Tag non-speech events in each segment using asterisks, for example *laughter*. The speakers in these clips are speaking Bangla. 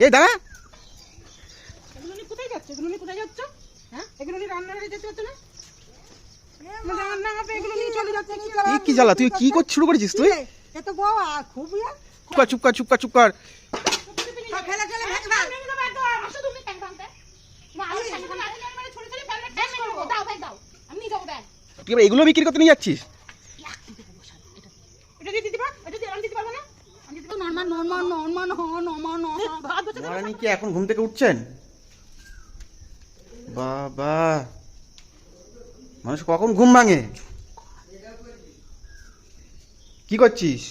এই দাঁড়া। এগুলো কোথায় যাচ্ছে? এগুলো কোথায় যাচ্ছ? হ্যাঁ? এগুলো নিয়ে রান্নাঘরে যেতে হচ্ছে না? মানে রান্না হবে এগুলো নিয়ে চলে কি জ্বালা? তুই কি শুরু করেছিস তুই? এগুলো বিক্রি করতে নিয়ে যাচ্ছিস এটা দিয়ে দিতে পার এটা দিয়ে আমি দিতে পারব না normal normal normal normal normal ভাত বসে মহারানী কি এখন ঘুম থেকে উঠছেন? বাবা। মানুষ কখন ঘুম ভাঙে? কি করছিস?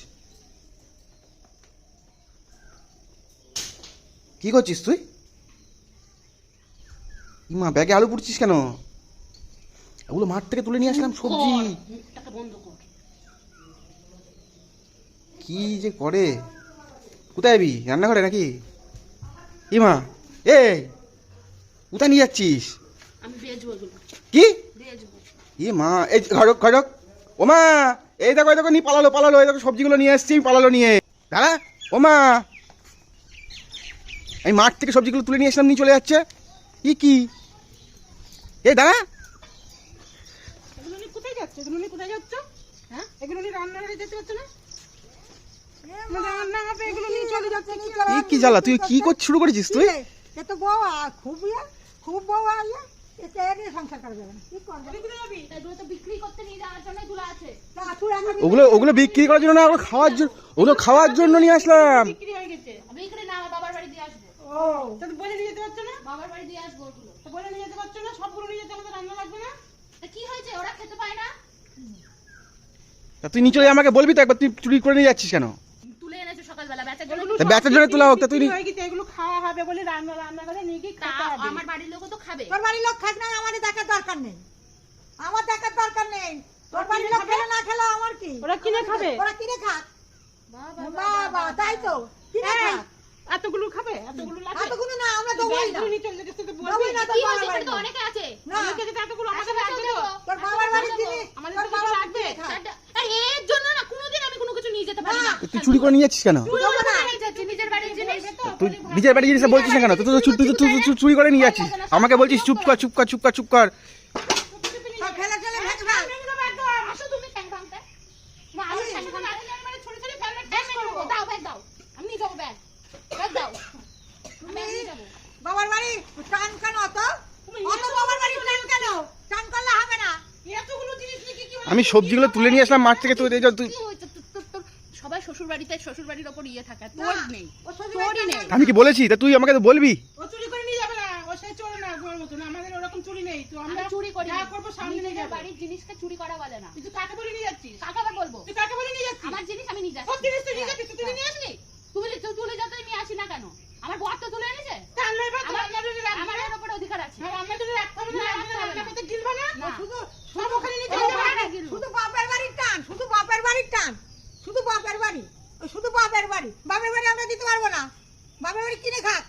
কি করছিস তুই? মা ব্যাগে আলু পুড়ছিস কেন? ওগুলো মাঠ থেকে তুলে নিয়ে আসলাম সবজি। কি যে করে? কোথায় যাবি রান্নাঘরে নাকি? ইমা এই কোথায় নিয়ে যাচ্ছিস? কি? ই মা এই ঘরক ঘরক ও মা এই দেখো দেখো নি পালালো পালালো এই দেখো সবজিগুলো নিয়ে এসছি পালালো নিয়ে। দাঁড়া ও মা আমি মাঠ থেকে সবজিগুলো তুলে নিয়ে আসলাম নিয়ে চলে যাচ্ছে। ই কি? এই দাঁড়া কোথায় যাচ্ছে? কোথায় যাচ্ছ? হ্যাঁ? এগুলো নিয়ে রান্নাঘরে যেতে হচ্ছে না মানে রান্না হবে এগুলো নিয়ে চলে যাচ্ছে কি জ্বালা তুই কি করতে শুরু করেছিস তুই? এ তো বাবা খুব ইয়ে খুব বাবা এতে ওগুলো ওগুলো বিক্রি করার জন্য না ওগুলো খাওয়ার জন্য ওগুলো খাওয়ার জন্য নিয়ে আসলাম। বিক্রি হয়ে গেছে। বিক্রি না আমার বাবার বাড়ি দিয়ে আসব। ও। তা তো বলে নিয়ে যেতে পারছ না? বাবার বাড়ি দিয়ে আসব ওগুলো। তো বলে নিয়ে যেতে পারছ না? সবগুলো নিয়ে যেতে আমাদের রান্না লাগবে না? তা কি হয়েছে? ওরা খেতে পায় না। তা তুই নিচে আমাকে বলবি তো একবার তুই চুরি করে নিয়ে যাচ্ছিস কেন? বেচার জন্য তোলা হোক, তুই বিক্রি নি- গেছে? এগুলো খাওয়া হবে বলে রান্না রান্না করে নিয়ে গিয়ে তা খেতে হবে। আমার বাড়ির লোকও তো খাবে। তোর বাড়ির লোক খাস না আমাদের দেখার দরকার নেই। আমার দেখার দরকার নেই। তোর বাড়ির লোক খেলে না খেলে আমার কি? ওরা কিনে খাবে? ওরা কিনে খাক। বাবা, বাবা তাই তো কিনে খাক। এতগুলো খাবে? এতগুলো লাগবে? এতগুলো না আমরা দেবোই না। ব্যাগগুলো চলে যেতে বলবি? না তোর কি বাড়ি তো অনেকে আছে। না। আমাকে এতগুলো আমাকে লাগবে তো তোর বাবার বাড়ির জিনিস আমাদের তো লাগবে। কিনে খাক। চারটা- আরে এর জন্য না কোনোদিন আমি কোনো কিছু নিয়ে যেতে পারি না। তুই চুরি করে নিয়ে যাচ্ছিস কেন চুরি করে নিয়ে যাচ্ছি, নিজের বাড়ির জিনিস তুই নিজের বাড়ি জিনিসটা বলছিস না কেন? তুই তো চুরি তুই তো- চুরি করে নিয়ে যাচ্ছিস। আমাকে বলছিস চুপ কর চুপ কর চুপ কর চুপ কর। না আমি মানে বাবার বাড়ি টান কেন অত? অত বাবার বাড়ি টান কেন? টান করলে হবে না। এতগুলো জিনিস কি কি সবজিগুলো তুলে নিয়ে আসলাম মাঠ থেকে তুই তুই কি হয়েছে তোর- তোর- তোর সবাই শ্বশুর বাড়িতে শ্বশুর বাড়ির ওপর ইয়ে থাকে। তোর নেই। তোরই নেই। আমি কি বলেছি? তা তুই আমাকে তো বলবি? ও চুরি করে নিয়ে যাবে না। ও সে চোর না মতন আমাদের ওরকম চুরি নেই। তো আমরা চুরি করি যা করব সামনে নিয়ে বাড়ির জিনিসকে চুরি করা বলে না। তুই কাকে বলে নিয়ে যাচ্ছিস? কাকে আবার বলব? তুই কাকে বলে নিয়ে যাচ্ছিস? আমার জিনিস আমি নিয়ে যাচ্ছি। সব জিনিস তুই নিয়ে যাচ্ছিস তুই হ্যাঁ। নিয়ে আসলি? তুমি তুই তুলে যাতে নিয়ে আসি না কেন? আমার বর তো তুলে এনেছে। তাহলে এবার আমার আমার উপরে অধিকার আছে। আমরা না না, রান্না রাখতে হবে রান্না না। করতে গিলবো না না। শুধু সব ওখানে নিয়ে ও চলে বাবা, যাবে গিলবো। শুধু বাপের বাড়ির টান শুধু বাপের বাড়ির টান শুধু বাপের বাড়ি ওই শুধু বাপের বাড়ি বাপের বাড়ি আমরা দিতে পারব না বাপের বাড়ি কিনে খাক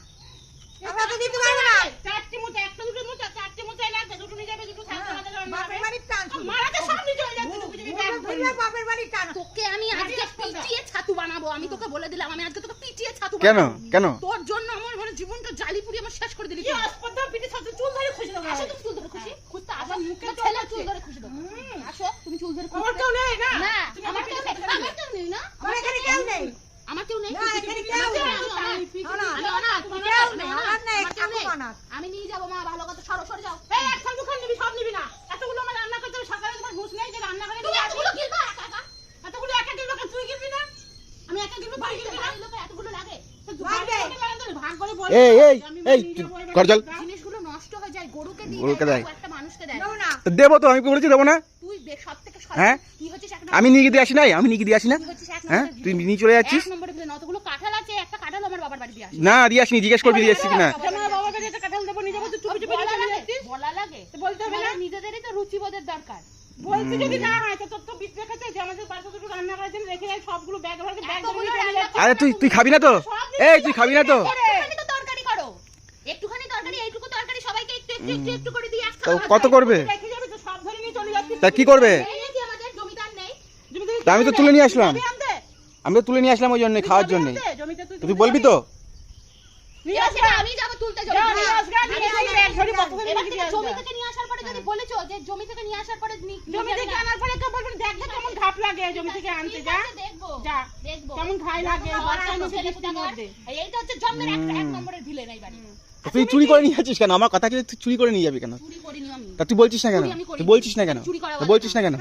আমরা তো দিতে পারব না চারটে মোটা একটা দুটো মোটা চারটে মোটাই লাগবে দুটো নিয়ে যাবে দুটো সাথে সাথে রান্না বাপের হবে বাড়ির টান শুধু। মারাতে সব নিয়ে চলে যাচ্ছে দুটো বুঝবি ব্যাগ ঘুরবে ধরবি। বাপের বাড়ির টান তোকে আমি আজকে মাটির হাসপাতাল। পিটিয়ে ছাতু বানাবো আমি তোকে বলে দিলাম আমি আজকে তোকে পিটিয়ে ছাতু কেন? কেন? তোর জন্য আমার মানে জীবনটা জালি পুড়িয়ে আমার শেষ করে দিলি কি। হাসপাতাল পিঠে সাথে চুল ধরে খুশি দেবো আসো তুমি চুল ধরে খুশি। খুঁজতে আসো আবার মুখে ছেলে চুল ধরে খুশি দেবো আসো তুমি চুল ধরে খুশি। আমার কেউ নেই না। না তুমি আমার কেউ নেই। আমার কেউ নেই না। আমার এখানে কেউ নেই। আমার কেউ নেই। না, এখানে কেউ আমার নেই। আমি অনাথ। না, না, আমি অনাথ, কেউ আমার নেই, কেউ নেই, অনাথ নেই, আমার কেউ নেই। ঠাকুর অনাথ। আমি নিয়ে যাব মা ভালো কথা সরো সরে যাও এই এক সাল দুখান নিবি সব নিবি না এতগুলো আমার রান্না করতে হবে সকালে তোমার ঘুষ নেই যে রান্না করে তুমি নিয়ে এতগুলো আসবি কিনবা একা একা এতগুলো একা কিনবো কেন তুই কিনবি না আমি একা কিনবো বাড়িতে বাড়ির লোকের এতগুলো লাগে লাগবে। ভাগ করে বল এই এই এই কর জল জিনিসগুলো নষ্ট হয়ে যায় গরুকে দিয়ে গরুকে দেয়। একটা মানুষকে দেয়। দেবো না। দেবো তো আমি বলেছি দেবো না? তুই সব থেকে হ্যাঁ? আমি নিয়ে দিয়ে আসি নাই? আমি নিয়ে দিয়ে আসি না? তুই হ্যাঁ? তুই নিয়ে চলে যাচ্ছিস? না দিয়ে আসিনি জিজ্ঞেস করবি দিয়ে চলে হবে না? হয় চলে আরে তুই তুই খাবি না তো? এই তুই খাবি না তো একটুখানি তো তরকারি করো একটুখানি তরকারি এইটুকু তরকারি সবাইকে একটু একটু একটু একটু করে দিয়ে এক তো খাওয়া কত করবে? তো কি করবে? তা আমি তো তুলে নিয়ে আসলাম। আমি তো তুলে নিয়ে আসলাম ওই জন্য খাওয়ার জন্য। তুই বলবি তো? দেখব। তুই চুরি করে নিয়ে যাচ্ছিস কেন? আমার কথা কি তুই চুরি করে নিয়ে যাবি কেন? চুরি করিনি আমি। তা তুই বলছিস না কেন। তুই বলছিস না কেন? চুরি বলছিস না কেন?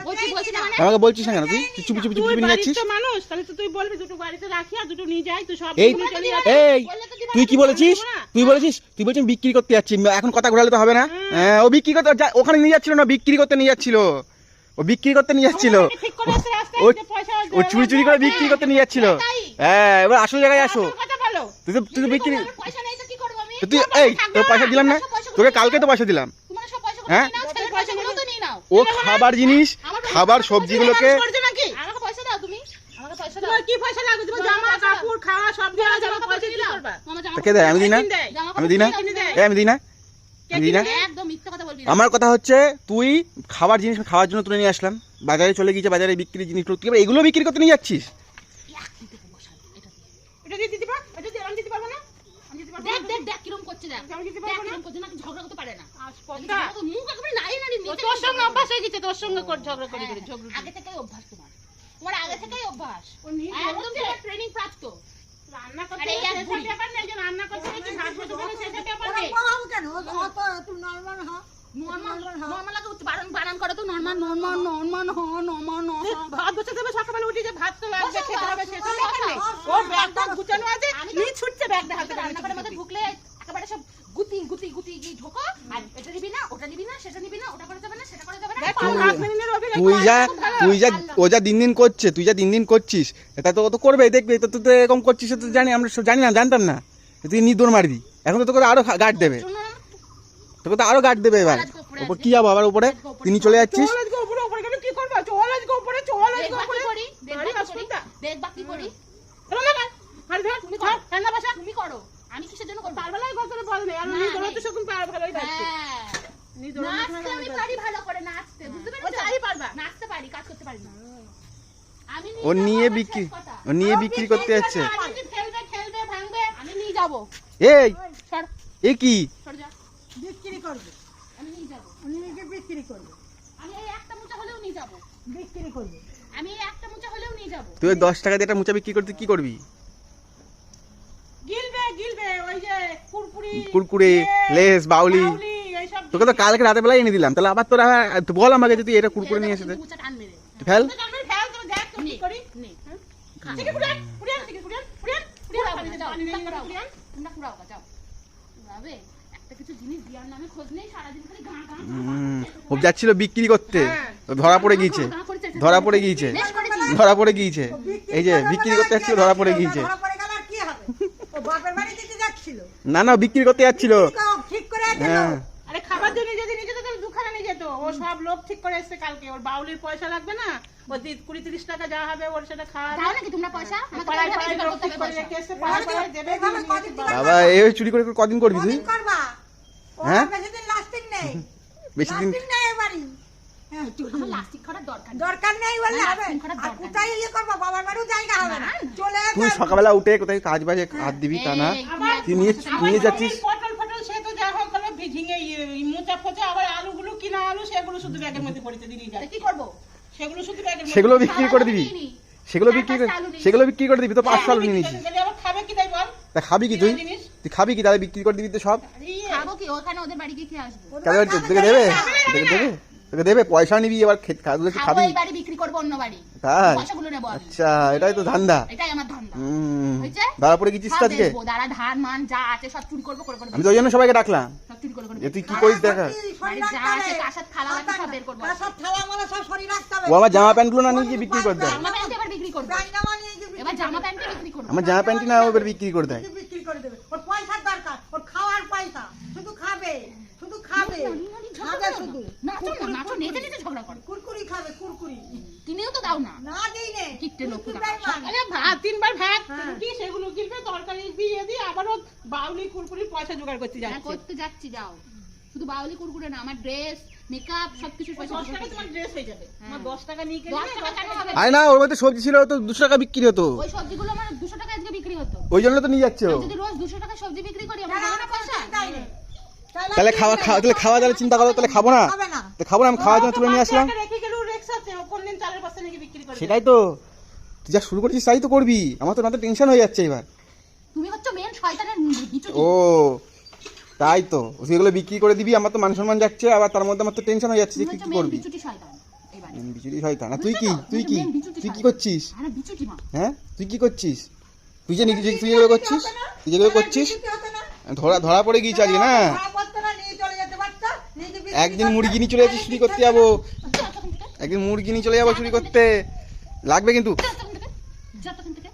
আমাকে বলছিস না কেন? তুই তুই চুপি চুপি চুপি চুপি নিয়ে যাচ্ছিস? মানুষ তাহলে তো তুই বলবি দুটো বাড়িতে রাখি আর দুটো নিয়ে যাই তুই সব এই। এই তুই কি বলেছিস? তুই বলেছিস? তুই বলছিস বিক্রি করতে যাচ্ছি। এখন কথা ঘোরালে তো হবে না? হ্যাঁ ও বিক্রি করতে যা- ওখানে নিয়ে যাচ্ছিল না বিক্রি করতে নিয়ে যাচ্ছিল। ও বিক্রি করতে নিয়ে যাচ্ছিল। ও চুরি চুরি করে বিক্রি করতে নিয়ে যাচ্ছিল। হ্যাঁ এবার আসল জায়গায় আসো। আসল কথা বলো। তুই তো তুই তো বিক্রি তুই এই তোর পয়সা দিলাম না? তোকে কালকে তো পয়সা দিলাম। তোমার সব পয়সা হ্যাঁ? ও খাবার জিনিস খাবার সবজিগুলোকে করছ নাকি আমাকে পয়সা দাও তুমি। আমাকে পয়সা দাও। তোমার কি পয়সা লাগবে? তোমার জামা কাপড় খাওয়া সব দেওয়া যাবে পয়সা কি করবা আমার জামা তাকে দেয় আমি দিই না? আমি দিই না? আমি দিই না? আমি দিই না? দেয়। একদম মিথ্যা কথা আমার কথা হচ্ছে তুই খাবার জিনিস খাওয়ার জন্য তুলে নিয়ে আসলাম। বাজারে চলে গিয়েছে বাজারে বিক্রি জিনিস তুই এগুলো বিক্রি করতে নিয়ে যাচ্ছিস? এটা দিতে পারব না? আমি দিতে পারব দেখ না? দেখ দেখ কিরম করছে দেখ। আমি দিতে দেখ পারব না? কিরম করছে না ঝগড়া করতে পারে না। আস্পর্ধা। ঝগড়া করতে- মুখ একেবারে নাই না তোর সঙ্গে অভ্যাস হয়ে গেছে তোর সঙ্গে ঝগড়া করি করে ঝগড়া আগে থেকেই অভ্যাস তোমার। তোমার আগে থেকেই অভ্যাস। একদম তোমার ট্রেনিং প্রাপ্ত। রান্না করতে আরে এই এক সেসব ভুল। ব্যাপার নেই যে রান্না করতে গেছি ভাত বসে ব্যাপার নেই। কেন? নর্মাল হ। করো ভাত দেবে সকালবেলা উঠে যে ভাত তো লাগবে খেতে হবে। ও ব্যাগটা গুছানো আছে ছুটছে ব্যাগটা হাতে করে রান্নাঘরের মধ্যে ঢুকলে একেবারে সব গুতি গুতি গুতি গিয়ে ঢোকো আর এটা নিবি না ওটা নিবি না সেটা নিবি না ওটা করে যাবে না সেটা করে যাবে না দেখ পারলাম। হাত মেরিনের অভিনয় তুই করে যা তুই যা ও যা দিন দিন করছে তুই যা দিন দিন করছিস এটা তো ও তো করবে দেখবে তো তুই তো এরকম করছিস সে তো জানি আমরা সব জানি না জানতাম না। তুই নিদোর মারবি এখন তো তোকে আরও গার্ড দেবে। তোকে তো আরও গার্ড দেবে এবার। ওপর। কি যাব আবার উপরে তিনি চলে যাচ্ছিস? আমি কিসের জন্য পারবেলাই কথা বল আর না, নিয়ে দৌড়াতে নেই। পার ভালোই থাকছে। হ্যাঁ। নিয়ে দৌড়াতে নাচতে আমি পারি ভালো। করে নাচতে বুঝতে পেরেছ? তাই পারি কাজ করতে পারি না। ও নিয়ে বিক্রি ও নিয়ে বিক্রি করতে যাচ্ছে। ভাঙবে আমি নিয়ে যাব। এই! সর। এ কি? সর যা। বিক্রি করবে। আমি নিয়ে যাব। উনি নিজে বিক্রি করবে। আমি এই একটা মোচা হলেও নিয়ে যাব। বিক্রি করবে। আমি এই একটা মোচা হলেও নিয়ে যাব। তুই ওই দশ টাকা দিয়ে একটা মোচা বিক্রি করতে কি করবি? গিলবে গিলবে ওই যে কুরকুরি কুরকুরে, লেস, বাউলি। তোকে তো কালকে রাতে বেলায় এনে দিলাম। তাহলে আবার তোরা বল আমাকে যে তুই এটা কুরকুরে নিয়ে এসে দে। মোচা টান মেরে তুই ফেল। ও যাচ্ছিল বিক্রি করতে। ধরা পড়ে গিয়েছে। ধরা পড়ে গিয়েছে। ধরা পড়ে গিয়েছে। এই যে বিক্রি করতে যাচ্ছিল ধরা পড়ে গিয়েছে। ধরা পড়ে গেল আর কি হবে? ও বাপের বাড়ি দিতে যাচ্ছিল? না না বিক্রি করতে যাচ্ছিল। ঠিক করে আছে হ্যাঁ আরে খাবার জন্য যদি নিয়ে যেত তাহলে দুখানা নিয়ে যেত ও সব লোক ঠিক করে এসছে কালকে। ওর বাউলির পয়সা লাগবে না? ও কুড়ি তিরিশ টাকা যা হবে ওর সেটা খাওয়া দাও নাকি তোমরা পয়সা? বাবা এই চুরি করে কদিন করবি তুই? হ্যাঁ? বেশি দিন *laughs* তুই সকালবেলা উঠে কোথায় কাজ বাজে হাত দিবি তা না। তুই নিয়ে নিয়ে যাচ্ছিস পটল ফটল সে তো যা হোক হলো ঝিঙে মোচা ফোচা আবার আলুগুলো কিনা আলু সেগুলো শুধু ব্যাগের মধ্যে যায় কি করব? সেগুলো শুধু ব্যাগের মধ্যে সেগুলো বিক্রি করে দিবি। সেগুলো বিক্রি করে সেগুলো বিক্রি করে দিবি। তো পাঁচশো আলু নিয়ে খাবে কি তাই বল? তা খাবি কি তুই? তুই খাবি কি তাহলে বিক্রি করে দিবি তো সব? ইয়ে, খাব কি? ওখানে ওদের বাড়ি গিয়ে খেয়ে আসব। তোকে দেবে? তোকে দেবে? তোকে দেবে? পয়সা নিবি এবার খাবি বাড়ি বিক্রি করব অন্য বাড়ি। তাই পয়সাগুলো নেব আমি। আচ্ছা এটাই তো ধান্দা। এটাই আমার ধান্দা। হুম। হয়েছে? ধরা পড়ে গেছিস তো আজকে? দাঁড়া, ধান মান যা আছে সব চুরি করব করে করে আমি তো ওই জন্য সবাইকে ডাকলাম। সব চুরি করে করে। যে তুই কি করিস দেখা। যা আছে, কাঁসার থালা বাটি সব বের করব। কাঁসার থালা মালা সব সরিয়ে রাখতে হবে। ও আমার জামা প্যান্টগুলো না নিয়ে গিয়ে বিক্রি করে দেয়। জামা প্যান্ট এবার বিক্রি করব। ব্যাগ জামা নিয়ে গিয়ে এবার জামা প্যান্টে বিক্রি করব। আমার জামা প্যান্টই না এবার বিক্রি করে দেয়। বিক্রি করে দেবে। ওর পয়সার দরকার ওর খাওয়ার পয়সা। শুধু খাবে শুধু খাবে। খাবে শুধু। নাচো না নাচো নেচে নেচে ঝগড়া করো। কুরকুরি খাবে কুরকুরি কিনেও তো দাও না। না দিই নে। কিট্টে লোক কুরকুরি কোথাকার। বেইমান। আরে ভাত তিনবার ভাত হ্যাঁ। রুটি সেগুলো কিনবে তরকারি দিয়ে দিয়ে আবারও বাউলি কুরকুরি পয়সা জোগাড় করতে হ্যাঁ, করতে যাচ্ছি যাও। শুধু বাউলি কুরকুরে না আমার ড্রেস মেকআপ সবকিছু পয়সা দশ টাকা তোমার ড্রেস হয়ে যাবে। আমার দশ টাকা নিয়ে টাকা কেন হবে? আরে না ওর মধ্যে সবজি ছিল তো দুশো টাকা বিক্রি হতো। ওই সবজিগুলো আমার দুশো টাকা আজকে বিক্রি হতো। ওই জন্য তো নিয়ে যাচ্ছ। যদি রোজ দুশো টাকা সবজি বিক্রি করি আমার হবে না পয়সা তাহলে খাওয়া খাওয়া তাহলে খাওয়া তাহলে চিন্তা করো তাহলে খাব না। তো খাব না আমি খাওয়ার জন্য তুলে নিয়ে আসলাম। সেটাই তো। তুই যা শুরু করছিস তাই তো করবি। আমার তো মাথা টেনশন হয়ে যাচ্ছে এবার। তুমি হচ্ছে মেন শয়তানের ও তাই তো। এগুলো বিক্রি করে দিবি আমার তো মান সম্মান যাচ্ছে আবার তার মধ্যে আমার তো টেনশন হয়ে যাচ্ছে যে কি কি করবি। বিচুটি শয়তান তুই কি? তুই কি? তুই কি করছিস? মা। হ্যাঁ? তুই কি করছিস? তুই যে নিজে তুই যেগুলো করছিস? তুই যেগুলো করছিস? ধরা ধরা পড়ে গিয়েছে আজকে না? না, নিয়ে চলে যেতে পারতো, নিয়ে যে বিক্রি একদিন মুরগি নিয়ে চলে যাচ্ছিস চুরি করতে যাব। একদিন মুরগি নিয়ে চলে যাব চুরি করতে। লাগবে কিন্তু। যা তখন থেকে যা তখন থেকে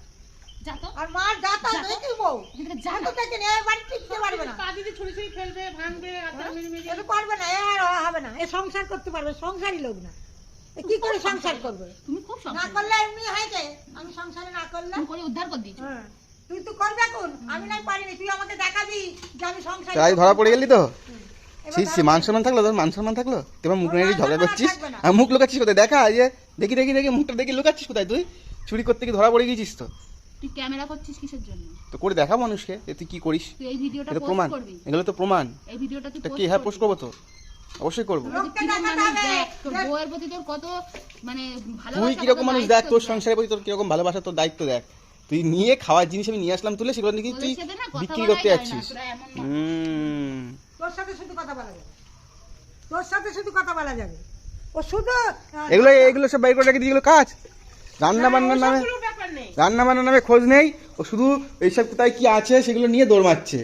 যা। তো আর মার যাতা দেখি বউ। এখান থেকে যা। তো না দেখে নে, বাড়ি টিকতে পারবে না। পা দিদি ছুরি ছুরি ফেলবে ভাঙবে আচার মেরে মেরে। এ পারবে না আর হবে না। এ সংসার করতে পারবে সংসারই লোক না। কি করে সংসার করবে? তুমি খুব না করলে এমনি হয়েছে আমি সংসারে না করলে? তুমি করে উদ্ধার করে হ্যাঁ। তুই তো করবে এখন। আমি নাই পারিনি তুই আমাকে দেখাবি যে আমি সংসার তাই ধরা পড়ে গেলি তো? মান সম্মান থাকল তোর? মান সম্মান থাকল? তোমার মুখ নিয়ে ঝগড়া করছিস? আর মুখ লুকাচ্ছিস কোথায়? দেখা এই যে দেখি দেখি দেখি মুখটা দেখি লুকাচ্ছিস কোথায়? তুই? চুরি করতে কি ধরা পড়ে গেছিস তো। তুই ক্যামেরা করছিস কিসের জন্য? তো করে দেখা মানুষকে যে তুই কি করিস। তুই এই ভিডিওটা এটা পোস্ট প্রমাণ। করবি। এগুলো তো প্রমাণ। এই ভিডিওটা তুই কি হ্যাঁ পোস্ট করব। তো? অবশ্যই করব। তুই কীরকম মানুষ দেখ? তোর বউয়ের প্রতি তোর কত মানে ভালোবাসা তুই কীরকম মানুষ দেখ? তোর সংসারের প্রতি তোর কীরকম ভালোবাসা তোর দায়িত্ব দেখ। তুই নিয়ে খাওয়ার জিনিস আমি নিয়ে আসলাম তুলে সেগুলো নাকি তুই বিক্রি করতে যাচ্ছিস। হুম। তোর সাথে শুধু কথা বলা যাবে। তোর সাথে শুধু কথা বলা যাবে। ও শুধু এগুলো এগুলো সব বাইর করে রেখে দিয়েগুলো এগুলো কাজ। রান্না বান্নার নামে রান্না বান্নার নামে খোঁজ নেই। ও শুধু এইসব কোথায় কি আছে সেগুলো নিয়ে দৌড় মারছে।